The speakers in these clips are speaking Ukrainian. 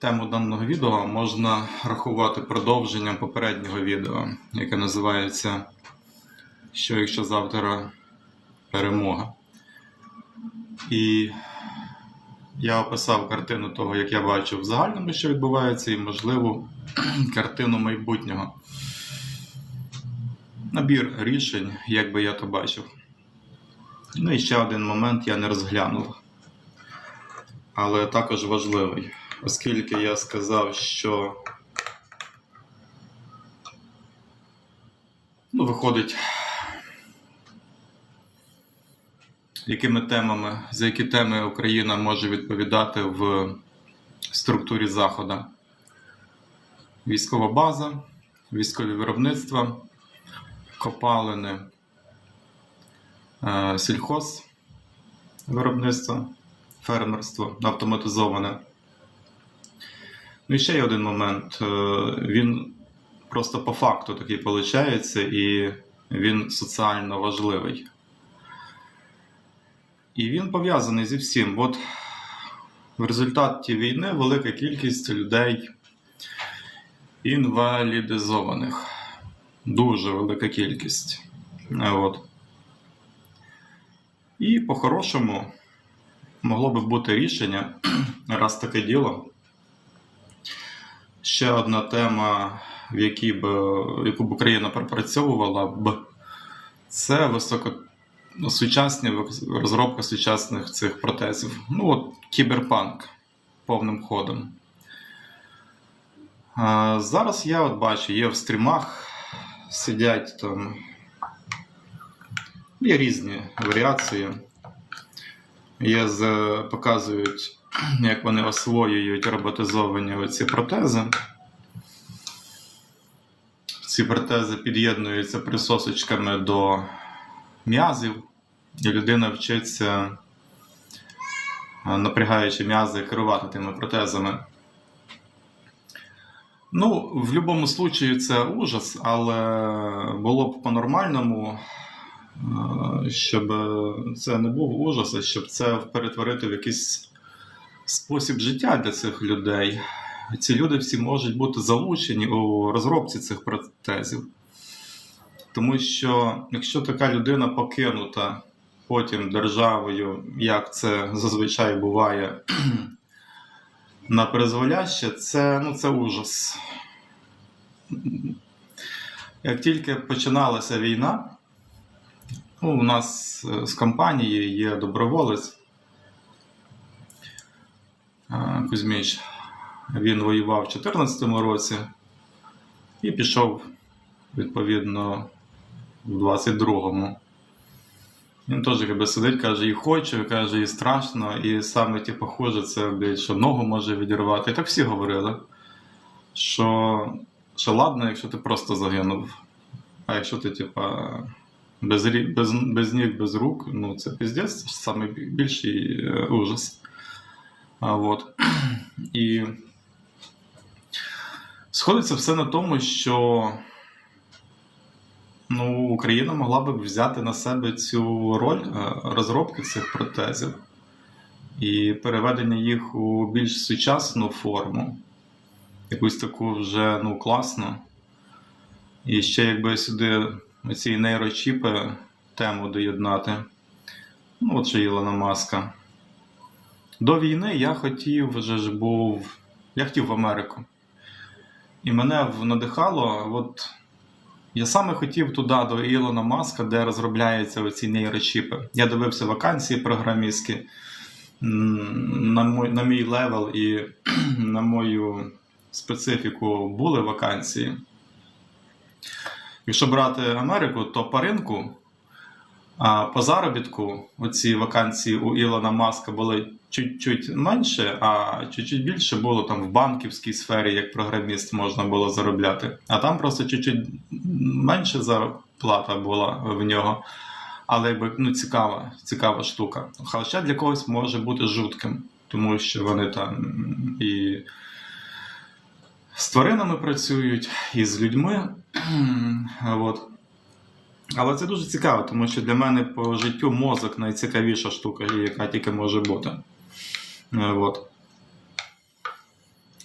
Тему даного відео можна рахувати продовженням попереднього відео, яке називається Що якщо завтра перемога. І я описав картину того, як я бачу в загальному, що відбувається, і, можливо, картину майбутнього. Набір рішень, як би я то бачив. Ну і ще один момент я не розглянув, але також важливий, оскільки я сказав, що ну, виходить, якими темами, за які теми Україна може відповідати в структурі Заходу. Військова база, військові виробництва, копалини, е, сільхоз виробництво, фермерство автоматизоване. Ну і ще є один момент. Е, Він просто по факту такий виходить, і він соціально важливий. І він пов'язаний зі всім. От в результаті війни велика кількість людей інвалідизованих. Дуже велика кількість. От. І по-хорошому могло би бути рішення, раз таке діло. Ще одна тема, в якій б, яку б Україна пропрацьовувала б, це високо сучасні розробка сучасних цих протезів. Ну, от кіберпанк повним ходом. А, зараз я от бачу, є в стрімах, сидять там. Є різні варіації. Є з, показують, як вони освоюють роботизовані оці протези. Ці протези під'єднуються присосочками до м'язів, і людина вчиться, напрягаючи м'язи, керувати тими протезами. Ну, в будь-якому случаї це ужас, але було б по-нормальному, е, щоб це не був ужас, а щоб це перетворити в якийсь спосіб життя для цих людей. Ці люди всі можуть бути залучені у розробці цих протезів. Тому що якщо така людина покинута потім державою, як це зазвичай буває, на призволяще, це, ну, це ужас. Як тільки починалася війна, ну, у нас е, з компанією є доброволець Кузьміч. Він воював у 2014 році і пішов, відповідно, в 22-му. Він теж якби сидить, каже, і хочу, і каже, і страшно, і саме типу, хуже це, блядь, ногу може відірвати. І так всі говорили, що, що ладно, якщо ти просто загинув. А якщо ти, типа, без, без, без ніг, без рук, ну це піздець, це найбільший е, ужас. А, вот. І сходиться все на тому, що ну, Україна могла би взяти на себе цю роль е, розробки цих протезів і переведення їх у більш сучасну форму, якусь таку вже ну, класну. І ще якби сюди ці нейрочіпи тему доєднати. Ну, от що Ілона Маска. До війни я хотів вже ж був. Я хотів в Америку. І мене надихало, от я саме хотів туди, до Ілона Маска, де розробляються оці нейрочіпи. Я дивився вакансії програмістські на, мой, на мій левел і на мою специфіку були вакансії. Якщо брати Америку, то по ринку, а по заробітку оці вакансії у Ілона Маска були чуть-чуть менше, а чуть-чуть більше було там в банківській сфері, як програміст можна було заробляти. А там просто чуть-чуть менше зарплата була в нього. Але якби ну, цікава, цікава штука. Хоча для когось може бути жутким, тому що вони там і з тваринами працюють, і з людьми. От. Але це дуже цікаво, тому що для мене по життю мозок найцікавіша штука, яка тільки може бути. Е, От.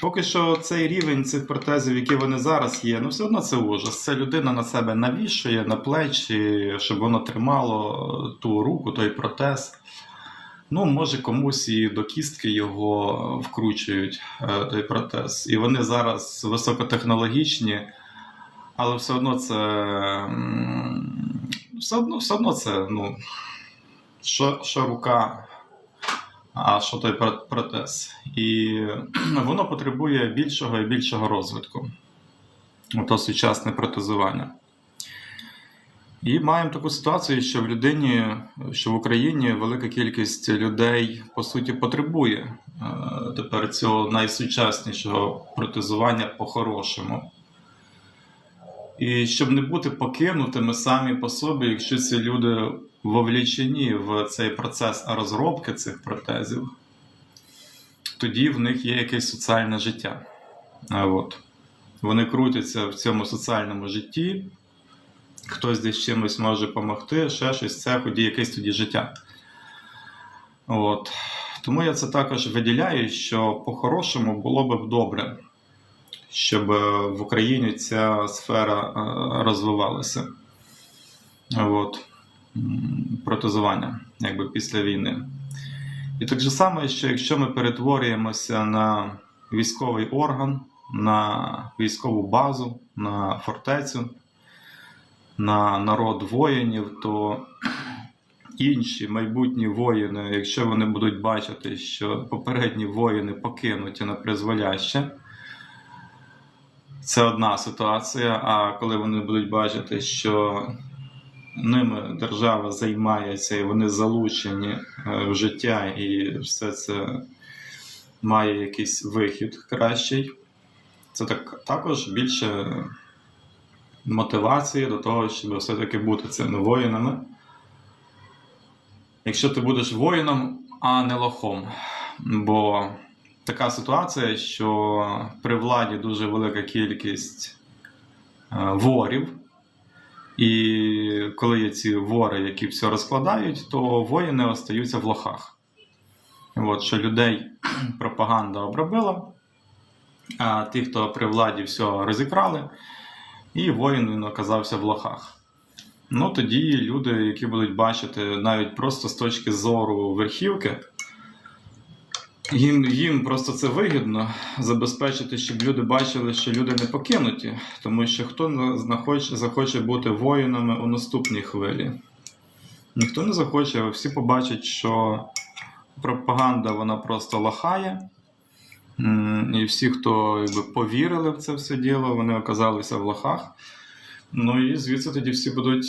Поки що цей рівень цих протезів, які вони зараз є, ну все одно це ужас. Це людина на себе навішує на плечі, щоб воно тримало ту руку, той протез. Ну, може, комусь і до кістки його вкручують, е, той протез. І вони зараз високотехнологічні, але все одно це. Все одно, все одно це, ну, що, що рука, а що той протез. І воно потребує більшого і більшого розвитку. Ото сучасне протезування. І маємо таку ситуацію, що в людині, що в Україні велика кількість людей по суті потребує е, тепер цього найсучаснішого протезування по-хорошому. І щоб не бути покинутими самі по собі, якщо ці люди вовлічені в цей процес розробки цих протезів, тоді в них є якесь соціальне життя. От. Вони крутяться в цьому соціальному житті, хтось десь чимось може допомогти, ще щось, це тоді якесь тоді життя. От. Тому я це також виділяю, що по-хорошому було б добре, щоб е, в Україні ця сфера е, розвивалася. От. Протезування, якби після війни. І так же само, що якщо ми перетворюємося на військовий орган, на військову базу, на фортецю, на народ воїнів, то інші майбутні воїни, якщо вони будуть бачити, що попередні воїни покинуті на призволяще, це одна ситуація. А коли вони будуть бачити, що ними держава займається і вони залучені е, в життя, і все це має якийсь вихід кращий, це так, також більше мотивації до того, щоб все-таки бути цими воїнами. Якщо ти будеш воїном, а не лохом. Бо така ситуація, що при владі дуже велика кількість е, ворів, і коли є ці вори, які все розкладають, то воїни остаються в лохах. От, що людей пропаганда обробила, а ті, хто при владі все розікрали, і воїн він оказався в лохах. Ну тоді люди, які будуть бачити навіть просто з точки зору верхівки, їм, їм просто це вигідно забезпечити, щоб люди бачили, що люди не покинуті, тому що хто не захоче, захоче бути воїнами у наступній хвилі? Ніхто не захоче, всі побачать, що пропаганда вона просто лахає. І всі, хто якби, повірили в це все діло, вони оказалися в лохах. Ну і звідси тоді всі будуть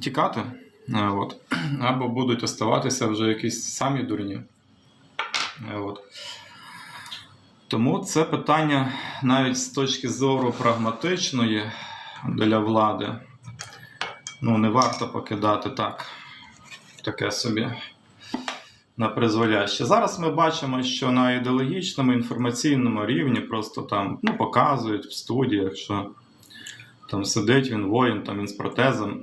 тікати. Е, От. Або будуть оставатися вже якісь самі дурні. От. Тому це питання навіть з точки зору прагматичної для влади. Ну, не варто покидати так. Таке собі на призволяще. Зараз ми бачимо, що на ідеологічному інформаційному рівні просто там ну, показують в студіях, що там сидить він воїн, там він з протезом,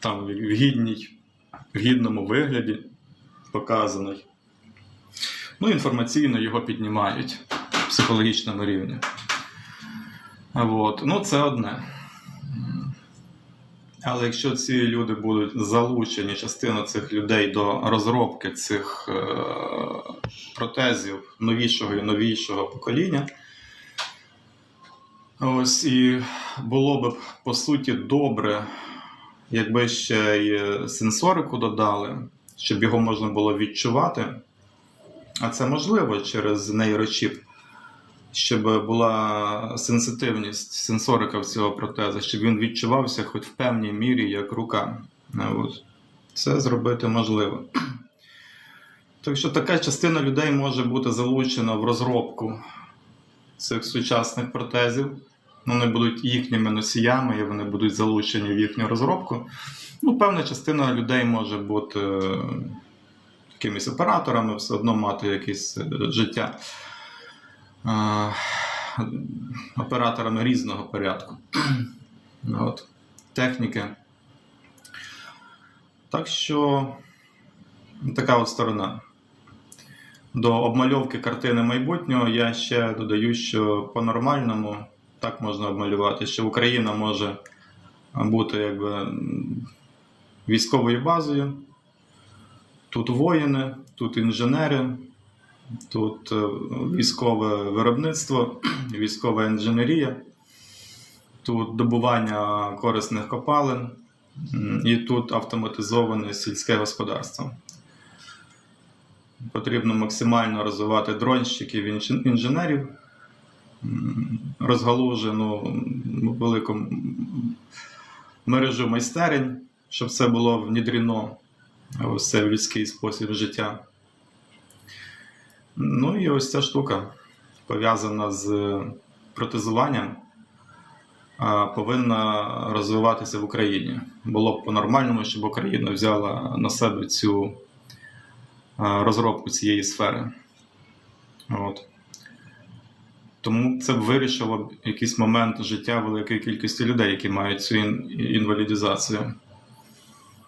там в гідній, в гідному вигляді показаний. Ну, інформаційно його піднімають в психологічному рівні. От. Ну, це одне. Але якщо ці люди будуть залучені, частина цих людей до розробки цих е, протезів новішого і новішого покоління, ось і було б по суті добре, якби ще й сенсорику додали, щоб його можна було відчувати. А це можливо через нейрочіп, щоб була сенситивність сенсорика цього протеза, щоб він відчувався хоч в певній мірі як рука. Це зробити можливо. Так що така частина людей може бути залучена в розробку цих сучасних протезів. Вони будуть їхніми носіями, і вони будуть залучені в їхню розробку. Ну, певна частина людей може бути якимись операторами, все одно мати якесь е, життя. Е, Операторами різного порядку. От. Техніки. Так що така от сторона. до обмальовки картини майбутнього я ще додаю, що по-нормальному так можна обмалювати, що Україна може бути якби військовою базою. Тут воїни, тут інженери, тут е, військове виробництво, військова інженерія, тут добування корисних копалин і тут автоматизоване сільське господарство. Потрібно максимально розвивати дронщиків інженерів, розгалужену велику мережу майстерень, щоб це було внідрено це в людський спосіб життя. Ну і ось ця штука пов'язана з протезуванням, повинна розвиватися в Україні. Було б по-нормальному, щоб Україна взяла на себе цю розробку цієї сфери. От. Тому це б вирішило якийсь момент життя великої кількості людей, які мають цю ін- інвалідизацію.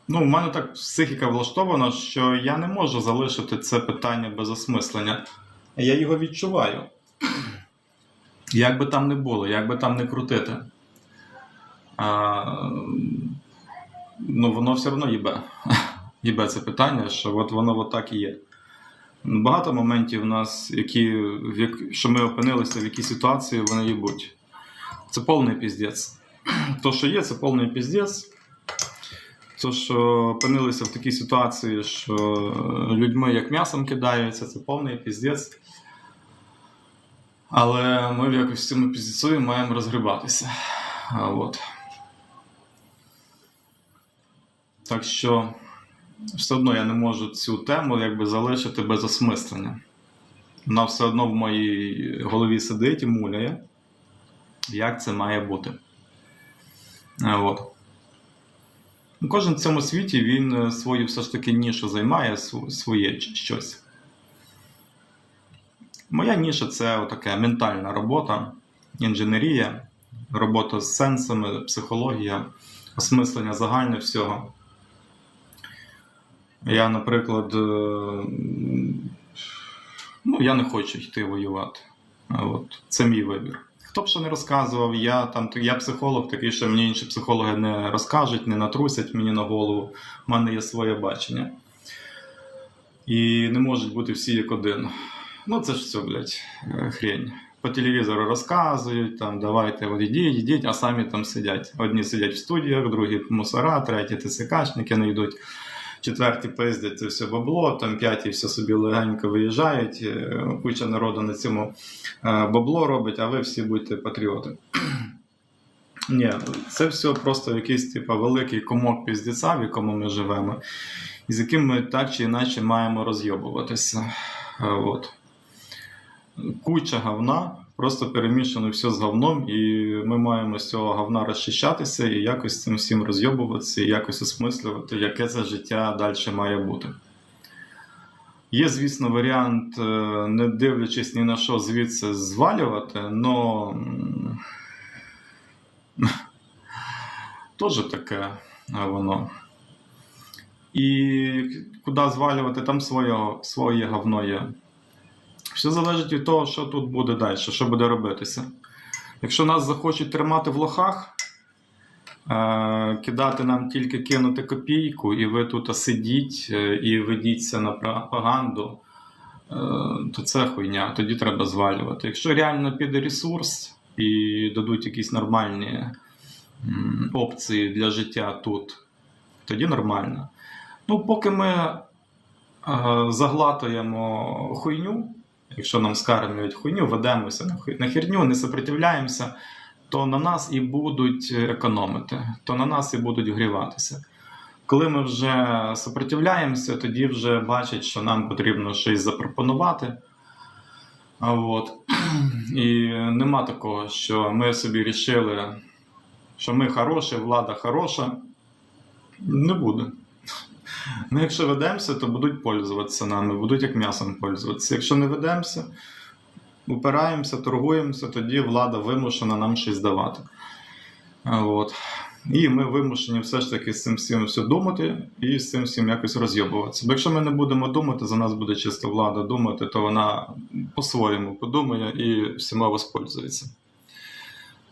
Ну, у мене так психіка влаштована, що я не можу залишити це питання без осмислення. Я його відчуваю. Як би там не було, як би там не крутити. А, ну, воно все одно їбе. Їбе це питання, що от воно отак і є. Багато моментів у нас, які, в як, що ми опинилися в якій ситуації, вони їбуть. Це повний піздець. То, що є, це повний піздець. То, що опинилися в такій ситуації, що людьми як м'ясом кидаються, це повний піздець. Але ми в якось цьому піздецю маємо розгрібатися. От. Так що все одно я не можу цю тему якби залишити без осмислення. Вона все одно в моїй голові сидить і муляє, як це має бути. От. Ну, Кожен в цьому світі він е, свою все ж таки нішу займає своє щось. Моя ніша це таке ментальна робота, інженерія, робота з сенсами, психологія, осмислення загальне всього. Я, наприклад, е, ну, я не хочу йти воювати. От, це мій вибір. Хто б що не розказував, я там я психолог, такий, що мені інші психологи не розкажуть, не натрусять мені на голову. У мене є своє бачення. І не можуть бути всі як один. Ну, це ж все, блядь, е, хрень. По телевізору розказують, там, давайте, от ідіть, ідіть, а самі там сидять. Одні сидять в студіях, другі мусора, треті ТСКшники не йдуть, четверті пиздять це все бабло, там п'яті все собі легенько виїжджають, е, куча народу на цьому е, бабло робить, а ви всі будьте патріоти. Ні, це все просто якийсь типу, великий комок піздеця, в якому ми живемо, і з яким ми так чи інакше маємо розйобуватися. Е, От. Куча говна, просто перемішано все з говном, і ми маємо з цього говна розчищатися і якось цим всім розйобуватися, і якось осмислювати, яке це життя далі має бути. Є, звісно, варіант, е, не дивлячись ні на що звідси звалювати, але теж таке воно. І куди звалювати, там своє, своє говно є. Все залежить від того, що тут буде далі, що буде робитися. Якщо нас захочуть тримати в лохах, е, кидати нам тільки кинути копійку, і ви тут сидіть е, і ведіться на пропаганду, е, то це хуйня, тоді треба звалювати. Якщо реально піде ресурс і дадуть якісь нормальні опції для життя тут, тоді нормально. Ну, поки ми заглатуємо хуйню, якщо нам скармлюють хуйню, ведемося на, херню, не сопротивляємося, то на нас і будуть економити, то на нас і будуть гріватися. Коли ми вже сопротивляємося, тоді вже бачать, що нам потрібно щось запропонувати. От. І нема такого, що ми собі рішили, що ми хороші, влада хороша. Не буде. Ну, якщо ведемося, то будуть пользуватися нами, будуть як м'ясом пользуватися. Якщо не ведемося, упираємося, торгуємося, тоді влада вимушена нам щось давати. От. І ми вимушені все ж таки з цим всім все думати і з цим всім якось розйобуватися. Бо якщо ми не будемо думати, за нас буде чисто влада думати, то вона по-своєму подумає і всіма воспользується.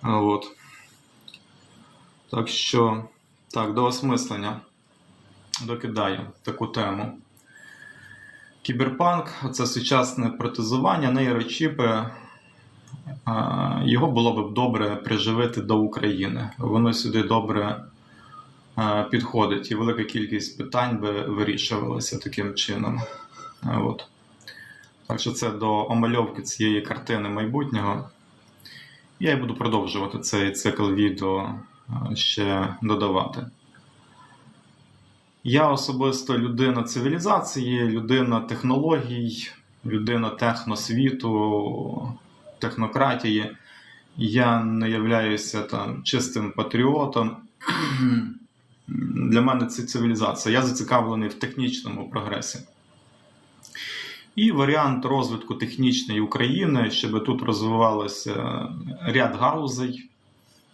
От. Так що, так, до осмислення докидаю таку тему. Кіберпанк це сучасне протезування, нейрочіпи. Його було б добре приживити до України. Воно сюди добре підходить, і велика кількість питань би вирішувалася таким чином. От. Так що це до омальовки цієї картини майбутнього. Я і буду продовжувати цей цикл відео ще додавати. Я особисто людина цивілізації, людина технологій, людина техносвіту, технократії. Я не являюся там чистим патріотом. Для мене це цивілізація. Я зацікавлений в технічному прогресі. І варіант розвитку технічної України, щоб тут розвивалося ряд галузей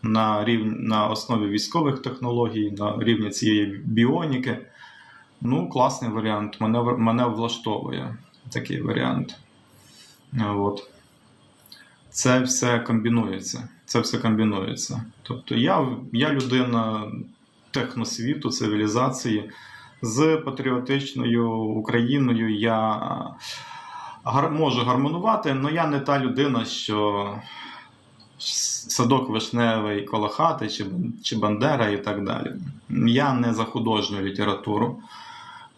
на рівні на основі військових технологій, на рівні цієї біоніки. Ну, класний варіант. Мене, мене влаштовує такий варіант. От. Це все комбінується. Це все комбінується. Тобто я, я людина техносвіту, цивілізації з патріотичною Україною. Я можу гармонувати, але я не та людина, що садок вишневий коло хати, чи, чи Бандера і так далі. Я не за художню літературу.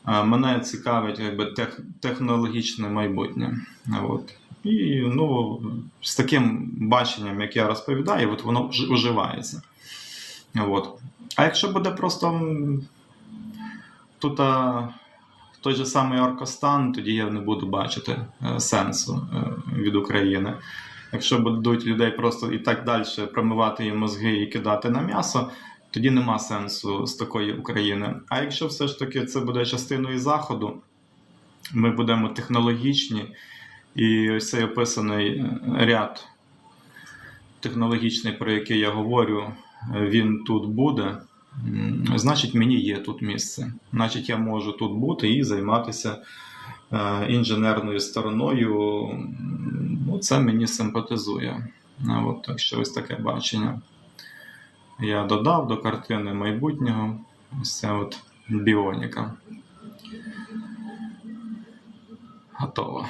Е, Мене цікавить якби, тех, технологічне майбутнє. От. І ну, з таким баченням, як я розповідаю, от воно вж- вживається. От. А якщо буде просто тут а, той же самий Оркостан, тоді я не буду бачити е, сенсу е, від України. Якщо будуть людей просто і так далі промивати їм мозги і кидати на м'ясо, тоді нема сенсу з такої України. А якщо все ж таки це буде частиною Заходу, ми будемо технологічні, і ось цей описаний е, ряд технологічний, про який я говорю, він тут буде. Значить, мені є тут місце. Значить, я можу тут бути і займатися інженерною стороною. Ну, це мені симпатизує. От, так що ось таке бачення. Я додав до картини майбутнього. Ось ця от біоніка. Готово.